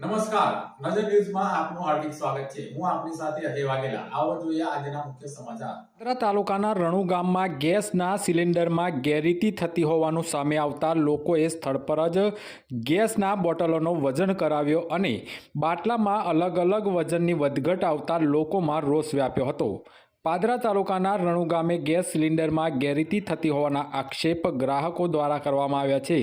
નમસ્કાર. નજર ન્યૂઝમાં આપનું હાર્દિક સ્વાગત છે. હું આપની સાથે અજય વાઘેલા. આવો જોઈએ આજના મુખ્ય સમાચાર. તાલુકાના રણુ ગામમાં ગેસના સિલિન્ડરમાં ગેરરીતિ થતી હોવાનું સામે આવતા લોકોએ સ્થળ પર જ ગેસના બોટલોનો વજન કરાવ્યો અને બાટલામાં અલગ અલગ વજનની વધઘટ આવતા લોકોમાં રોષ વ્યાપ્યો હતો. પાદરા તાલુકાના રણુ ગામે ગેસ સિલિન્ડરમાં ગેરરીતિ થતી હોવાના આક્ષેપ ગ્રાહકો દ્વારા કરવામાં આવ્યા છે.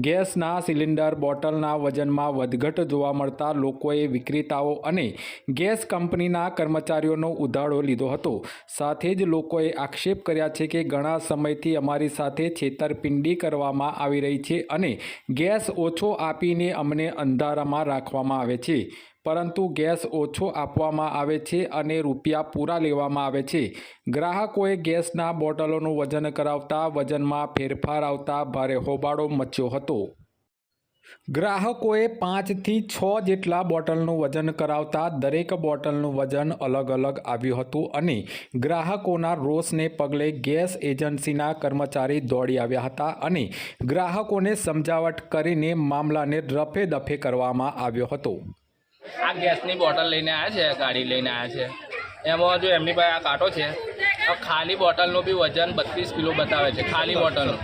ગેસના સિલિન્ડર બોટલના વજનમાં વધઘટ જોવા મળતા લોકોએ વિક્રેતાઓ અને ગેસ કંપનીના કર્મચારીઓનો ઉધાડો લીધો હતો. સાથે જ લોકોએ આક્ષેપ કર્યા છે કે ઘણા સમયથી અમારી સાથે છેતરપિંડી કરવામાં આવી રહી છે અને ગેસ ઓછો આપીને અમને અંધારામાં રાખવામાં આવે છે. પરંતુ ગેસ ઓછો આપવામાં આવે છે અને રૂપિયા પૂરા લેવામાં આવે છે. ગ્રાહકોએ ગેસના બોટલોનું વજન કરાવતા વજનમાં ફેરફાર આવતા ભારે હોબાળો મચ્યો હતો. ગ્રાહકોએ પાંચથી છ જેટલા બોટલનું વજન કરાવતા દરેક બોટલનું વજન અલગ અલગ આવ્યું હતું અને ગ્રાહકોના રોષને પગલે ગેસ એજન્સીના કર્મચારી દોડી આવ્યા હતા અને ગ્રાહકોને સમજાવટ કરીને મામલાને રફે દફે કરવામાં આવ્યો હતો. આ ગેસની બોટલ લઈને આવ્યા છે ગાડી લઈને આવ્યા છે. એમાં જો એમની પાસે આ કાંટો છે ખાલી બોટલનું બી વજન બત્રીસ કિલો બતાવે છે ખાલી બોટલનું.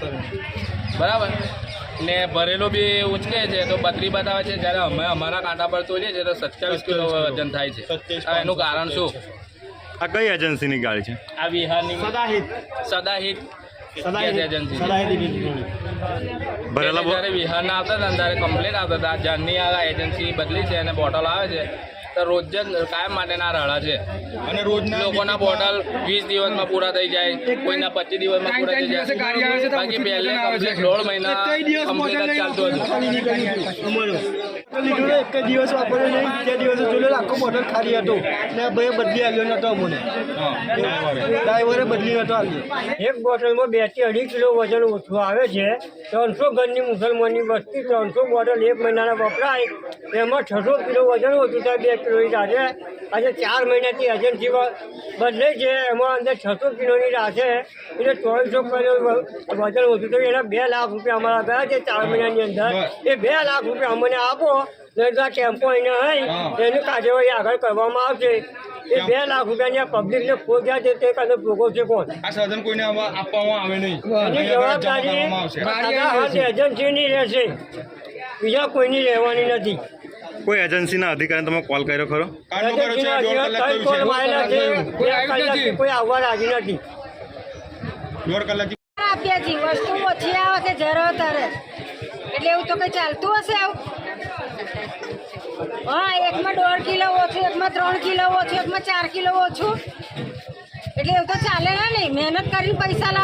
બરાબર? ને ભરેલો બી ઉંચકે છે તો બત્રી બતાવે છે જ્યારે અમે અમારા કાંટા પર તોલીએ છીએ તો સત્યાવીસ કિલો વજન થાય છે. એનું કારણ શું? આ કઈ એજન્સીની ગાડી છે? આ બિહારની સદાહિત. સદાહિત. ભરેલા જ્યારે વિહારના આવતા હતા ત્યારે કમ્પ્લેન આવતા હતા જાનની આ એજન્સી બદલી છે અને બોટલ આવે છે. તો રોજ જ કાયમ માટેના રાડા છે. અને રોજના લોકોના બોટલ વીસ દિવસમાં પૂરા થઈ જાય કોઈના પચીસ દિવસમાં પૂરા થઈ જાય. બાકી પહેલે complete દોઢ મહિના જ ચાલતું હતું. એક દિવસ વાપર્યો નહીં બીજા દિવસે જોયો આખો બોટલ ખાલી હતો. ને ભાઈ બદલી આવ્યો નતો અમને. ડ્રાઈવરે બદલી નતો આવ્યો. એક બોટલમાં બેથી અઢી કિલો વજન ઓછું આવે છે. ત્રણસો ઘરની મુસલમાનની વસ્તી ત્રણસો બોટલ એક મહિનાના વપરાય. એમાં છસો કિલો વજન ઓછું થાય બે કિલોની રાશે આજે ચાર મહિનાથી એજન્સી બદલે છે. એમાં અંદર છસો કિલોની રાશે એટલે ચોવીસો કિલો વજન ઓછું થયું. એના બે લાખ રૂપિયા અમારા ગયા છે ચાર મહિનાની અંદર. એ બે લાખ રૂપિયા અમને આપો. નહીં તો આ ટેમ્પો અહીંયા હોય. એની કાર્યવાહી આગળ કરવામાં આવશે. એ બે લાખ રૂપિયાની આ પબ્લિકને ખોજ્યા છે તે કદાચ ભોગવશે કોણ? આ સાધન કોઈને આપવામાં આવે નહીં. જવાબદારી એજન્સી એજન્સીની રહેશે. બીજા કોઈની રહેવાની નથી. કોઈ એજન્સીના અધિકારીને તમે કોલ કર્યો ખરો? અધિકારી કોઈ આવવા રાજી નથી. દોઢ કલાક આપ્યા છી. વસ્તુ ઓછી આવે છે જરો તરે એટલે એવું તો કઈ ચાલતું હશે આવું? હા એકમાં દોઢ કિલો ઓછું એકમાં ત્રણ કિલો ઓછું એકમાં ચાર કિલો ઓછું. એટલે એવું તો ચાલે ને નહીં મહેનત કરીને પૈસા લાવ.